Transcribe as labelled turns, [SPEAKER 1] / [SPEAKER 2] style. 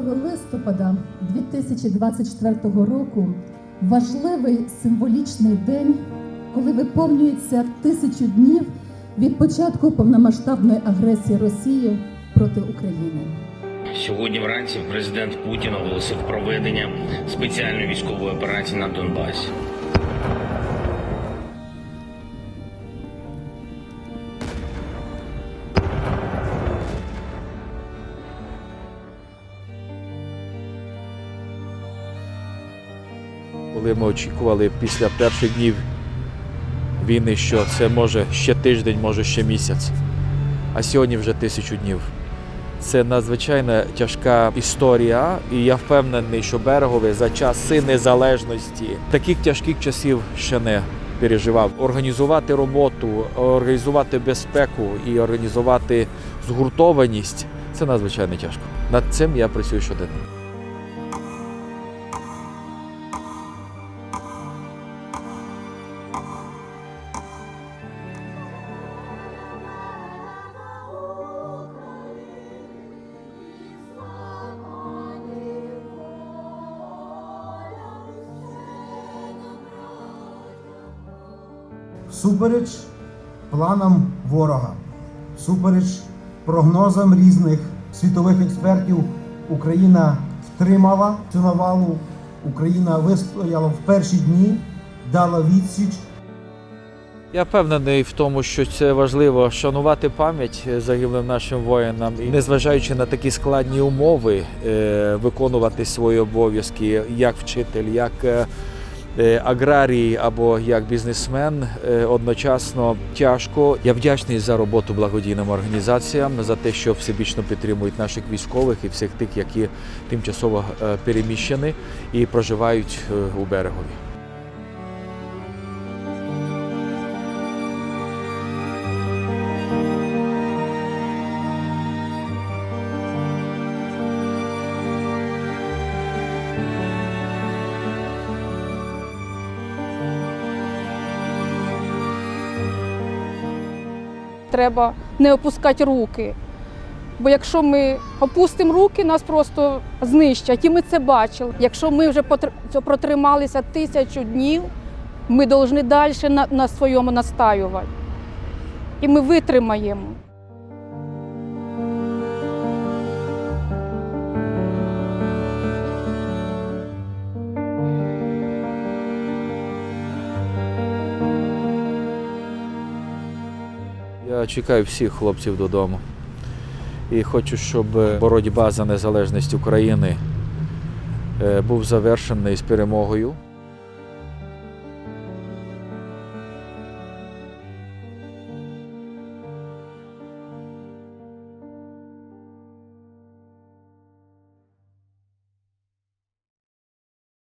[SPEAKER 1] листопада 2024 року важливий символічний день, коли виповнюється тисячу днів від початку повномасштабної агресії Росії проти України.
[SPEAKER 2] Сьогодні вранці президент Путін оголосив проведення спеціальної військової операції на Донбасі.
[SPEAKER 3] Коли ми очікували після перших днів війни, що це може ще тиждень, може ще місяць, а сьогодні вже тисячу днів. Це надзвичайно тяжка історія, і я впевнений, що берегове за часи незалежності таких тяжких часів ще не переживав. Організувати роботу, організувати безпеку і організувати згуртованість це надзвичайно тяжко. Над цим я працюю щоденно.
[SPEAKER 4] Всупереч планам ворога, всупереч прогнозам різних світових експертів, Україна втримала цю навалу, Україна вистояла в перші дні, дала відсіч.
[SPEAKER 3] Я впевнений в тому, що це важливо шанувати пам'ять загиблим нашим воїнам і незважаючи на такі складні умови, е, виконувати свої обов'язки як вчитель, як е, аграрій або як бізнесмен е, одночасно тяжко. Я вдячний за роботу благодійним організаціям за те, що всебічно підтримують наших військових і всіх тих, які тимчасово е, переміщені і проживають е, у берегові.
[SPEAKER 5] Треба не опускати руки. Бо якщо ми опустимо руки, нас просто знищать. І ми це бачили. Якщо ми вже протрималися тисячу днів, ми повинні далі на, на своєму настаювати. І ми витримаємо.
[SPEAKER 3] Чекаю всіх хлопців додому. І хочу, щоб боротьба за незалежність України е, був завершений з перемогою.